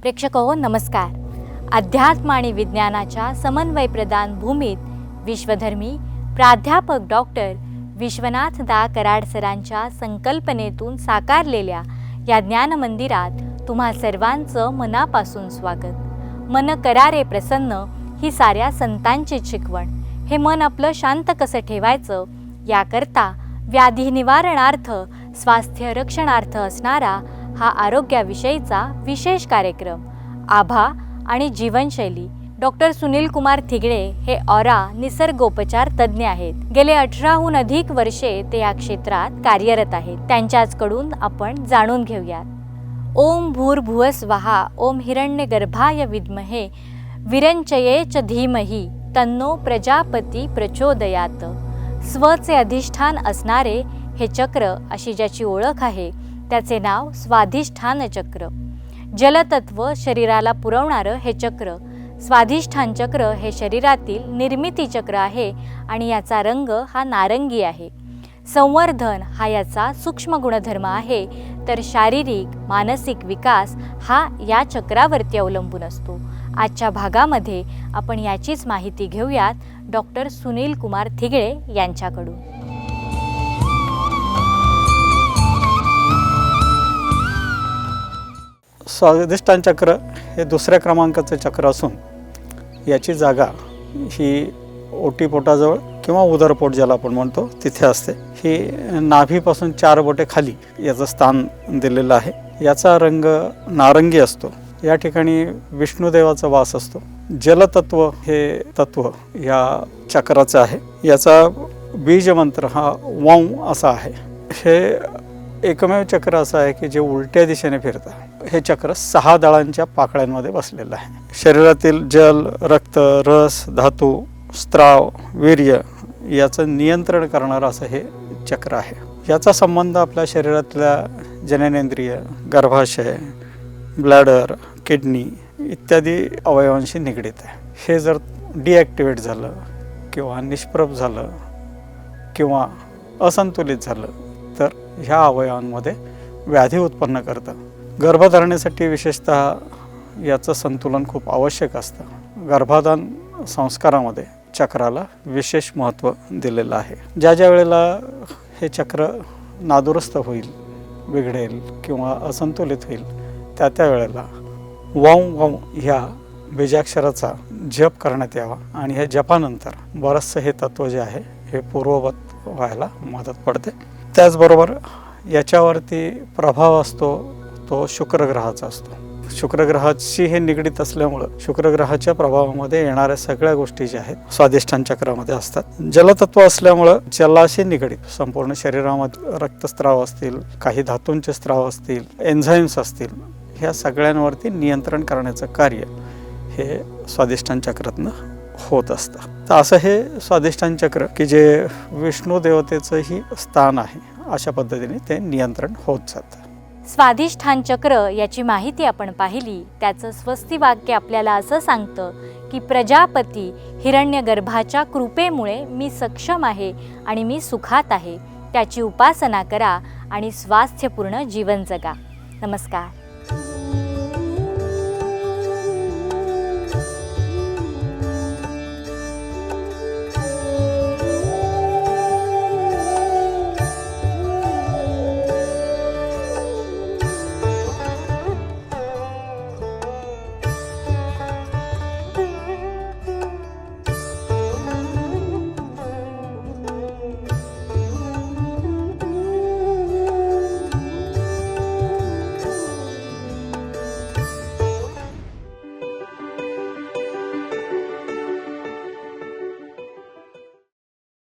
प्रेक्षक हो नमस्कार. अध्यात्म आणि विज्ञानाच्या समन्वय प्रदान भूमीत विश्वधर्मी प्राध्यापक डॉक्टर विश्वनाथ दा कराड सरांच्या संकल्पनेतून साकारलेल्या या ज्ञान मंदिरात तुम्हा सर्वांचं मनापासून स्वागत. मन करारे प्रसन्न ही साऱ्या संतांची शिकवण हे मन आपलं शांत कसं ठेवायचं? याकरता व्याधी निवारणार्थ स्वास्थ्य रक्षणार्थ असणारा हा आरोग्याविषयीचा विशेष कार्यक्रम. आभा आणि जीवनशैली. डॉक्टर सुनील कुमार थिगळे हे ऑरा निसर्गोपचार तज्ज्ञ आहेत. गेले अठराहून अधिक वर्षे ते या क्षेत्रात कार्यरत आहेत. त्यांच्याचकडून आपण जाणून घेऊयात. ओम भूर्भुव वहा ओम हिरण्य गर्भाय विद्महे विरंचये च धीमही तन्नो प्रजापती प्रचोदयात. स्वचे अधिष्ठान असणारे हे चक्र अशी ज्याची ओळख आहे त्याचे नाव स्वाधिष्ठान चक्र. जलतत्व शरीराला पुरवणारं हे चक्र. स्वाधिष्ठान चक्र हे शरीरातील निर्मिती चक्र आहे आणि याचा रंग हा नारंगी आहे. संवर्धन हा याचा सूक्ष्म गुणधर्म आहे तर शारीरिक मानसिक विकास हा या चक्रावरती अवलंबून असतो. आजच्या भागामध्ये आपण याचीच माहिती घेऊयात डॉक्टर सुनील कुमार थिगळे यांच्याकडून. स्वादिष्टान चक्र हे दुसऱ्या क्रमांकाचं चक्र असून याची जागा ही ओटीपोटाजवळ किंवा उदरपोट ज्याला आपण म्हणतो तिथे असते. ही नाभीपासून चार बोटे खाली याचं स्थान दिलेलं आहे. याचा रंग नारंगी असतो. या ठिकाणी विष्णुदेवाचा वास असतो. जलतत्व हे तत्व या चक्राचं आहे. याचा बीजमंत्र हा वं असा आहे. हे एकमेव चक्र असं आहे की जे उलट्या दिशेने फिरतं. हे चक्र सहा दळांच्या पाकळ्यांमध्ये बसलेलं आहे. शरीरातील जल रक्त रस धातू स्त्राव वीर्य याचं नियंत्रण करणारं असं हे चक्र आहे. याचा संबंध आपल्या शरीरातल्या जननेंद्रिय गर्भाशय ब्लॅडर किडनी इत्यादी अवयवांशी निगडीत आहे. हे जर डिॲक्टिवेट झालं किंवा निष्प्रभ झालं किंवा असंतुलित झालं ह्या अवयवांमध्ये व्याधी उत्पन्न करतं. गर्भधारणेसाठी विशेषतः याचं संतुलन खूप आवश्यक असतं. गर्भाधान संस्कारामध्ये चक्राला विशेष महत्त्व दिलेलं आहे. ज्या ज्या वेळेला हे चक्र नादुरुस्त होईल बिघडेल किंवा असंतुलित होईल त्या त्या वेळेला वाऊ वाऊ ह्या बीजाक्षराचा जप करण्यात यावा आणि ह्या जपानंतर बरंचसं हे तत्त्व जे आहे हे पूर्ववत व्हायला मदत पडते. त्याचबरोबर याच्यावरती प्रभाव असतो तो शुक्रग्रहाचा असतो. शुक्रग्रहाशी हे निगडीत असल्यामुळं शुक्रग्रहाच्या प्रभावामध्ये येणाऱ्या सगळ्या गोष्टी ज्या आहेत स्वादिष्ठान चक्रामध्ये असतात. जलतत्व असल्यामुळं जलाशी निगडीत संपूर्ण शरीरामध्ये रक्तस्त्राव असतील काही धातूंचे स्त्राव असतील एन्झाईम्स असतील ह्या सगळ्यांवरती नियंत्रण करण्याचं कार्य हे स्वादिष्ठान चक्रातनं होत असतं. तर असं हे स्वादिष्ठान चक्र की जे विष्णू देवतेचंही स्थान आहे अशा पद्धतीने ते नियंत्रण होत जातं. स्वाधिष्ठान चक्र याची माहिती आपण पाहिली. त्याचं स्वस्ती वाक्य आपल्याला असं सांगतं की प्रजापती हिरण्यगर्भाच्या कृपेमुळे मी सक्षम आहे आणि मी सुखात आहे. त्याची उपासना करा आणि स्वास्थ्यपूर्ण जीवन जगा. नमस्कार.